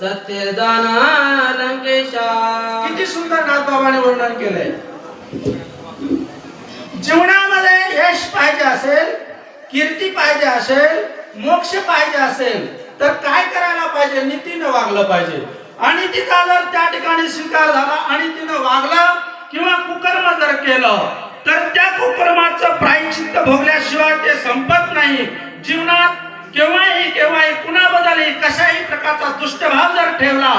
सत्य जाना लंकेशा. किती सुंदर नाथबाबाने वर्णन केलंय. जीवनामध्ये यश पाहिजे असेल कीर्ती पाहिजे असेल मोक्ष पाहिजे असेल तर काय करायला पाहिजे? नीतीनं वागलं पाहिजे. आणि तिचा जर त्या ठिकाणी स्वीकार झाला आणि तिनं वागलं किंवा कुकर्म जर केलं तर त्या कुकर्माचं प्रायचित्त भोगल्याशिवाय ते संपत नाही. जीवनात केव्हाही केव्हाही कुणाबद्दलही कशाही प्रकारचा दुष्टभाव जर ठेवला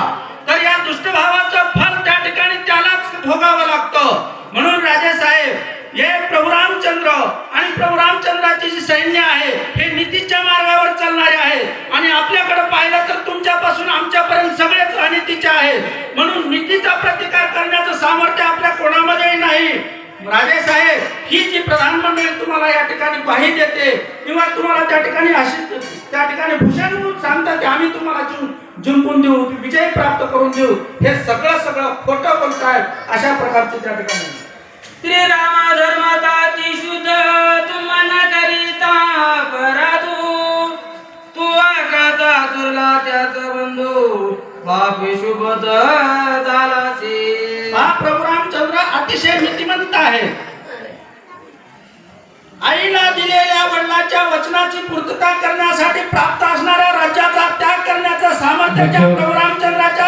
तर या दुष्टभावाचं फल त्या ठिकाणी त्यालाच भोगावं लागतं. म्हणून राजे साहेब हे प्रभू रामचंद्र आणि प्रभू रामचंद्राची जी सैन्य आहे हे नीतीच्या मार्गावर चालणारे आहे. आणि आपल्याकडे पाहिलं तर तुमच्यापासून आमच्यापर्यंत सगळेच अनितीचे आहेत म्हणून नीतीचा प्रतिकार करण्याचं सामर्थ्य आपल्या कोणामध्येही नाही. राजे साहेब ही जी प्रधानमंत्री तुम्हाला या ठिकाणी ग्वाही देते किंवा तुम्हाला त्या ठिकाणी अशी त्या ठिकाणी भूषण म्हणून सांगतात की आम्ही तुम्हाला जिंकून देऊ विजय प्राप्त करून देऊ. हे सगळं सगळं खोटं बोलताय अशा प्रकारचे त्या ठिकाणी. श्रीराम धर्माची शुद्ध तुम्हाला करिता परातू तू आकाचा चुरला त्याचा बंधू. बापी शुभत झालासी. हा प्रभू रामचंद्र अतिशय नीतिमंत आहे. आईला दिलेल्या वडिलांच्या वचनाची पूर्तता